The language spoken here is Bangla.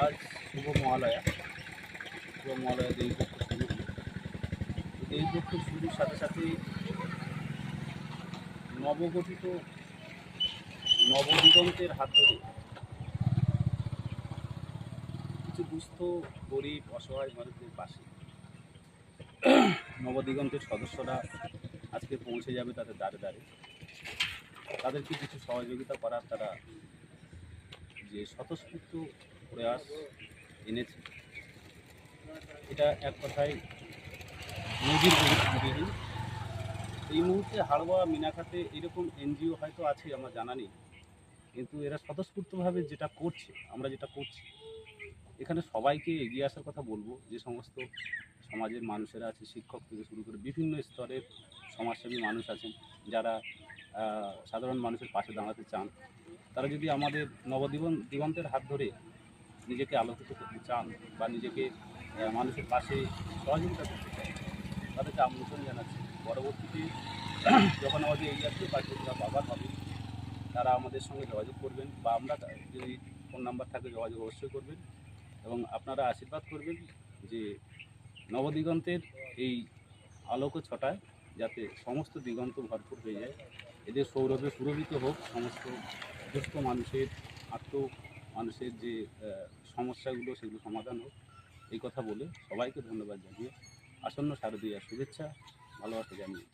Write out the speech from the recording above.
আজ শুভ মহালয়া। শুভ মহালয়া দেবীপক্ষ শুরু দেবীপক্ষ শুরুর সাথে সাথে নবগঠিত নবদিগন্তের হাত ধরে কিছু দুস্থ, গরিব, অসহায় মানুষদের পাশে নবদিগন্তের সদস্যরা আজকে পৌঁছে যাবে তাদের দ্বারে দ্বারে। তাদেরকে কিছু সহযোগিতা করার তারা যে স্বতঃস্ফূর্ত প্রয়াস এনেছে। এটা এক কথায় নদীর বিহীন এই মুহূর্তে হাড়োয়া মিনাখাতে এরকম এনজিও হয়তো আছে, আমার জানা নেই। কিন্তু এরা স্বতঃস্ফূর্তভাবে যেটা করছে, আমরা যেটা করছি, এখানে সবাইকে এগিয়ে আসার কথা বলব। যে সমস্ত সমাজের মানুষেরা আছে, শিক্ষক থেকে শুরু করে বিভিন্ন স্তরের সমাজসেবী মানুষ আছেন, যারা সাধারণ মানুষের পাশে দাঁড়াতে চান, তারা যদি আমাদের নবদিগন দিগন্তের হাত ধরে নিজেকে আলোকিত করতে চান বা নিজেকে মানুষের পাশে সহযোগিতা করতে চান, তাদেরকে আমন্ত্রণ জানাচ্ছি। পরবর্তীতে যখন আমাদের এই জাতীয় কার্যক্রম বাবার হবে, তারা আমাদের সঙ্গে যোগাযোগ করবেন বা আমরা যদি ফোন নাম্বার থাকে, যোগাযোগ অবশ্যই করবেন এবং আপনারা আশীর্বাদ করবেন যে নবদিগন্তের এই আলোক ছটায় যাতে সমস্ত দিগন্ত ভরপুর হয়ে যায়। এদের সৌরভে সুরভিত হোক, সমস্ত দুস্থ মানুষের আত্ম মানুষের যে সমস্যাগুলো সেগুলো সমাধান হোক, এই কথা বলে সবাইকে ধন্যবাদ জানিয়ে আসন্ন শারদীয়ার শুভেচ্ছা, ভালোবাসা জানিয়ে।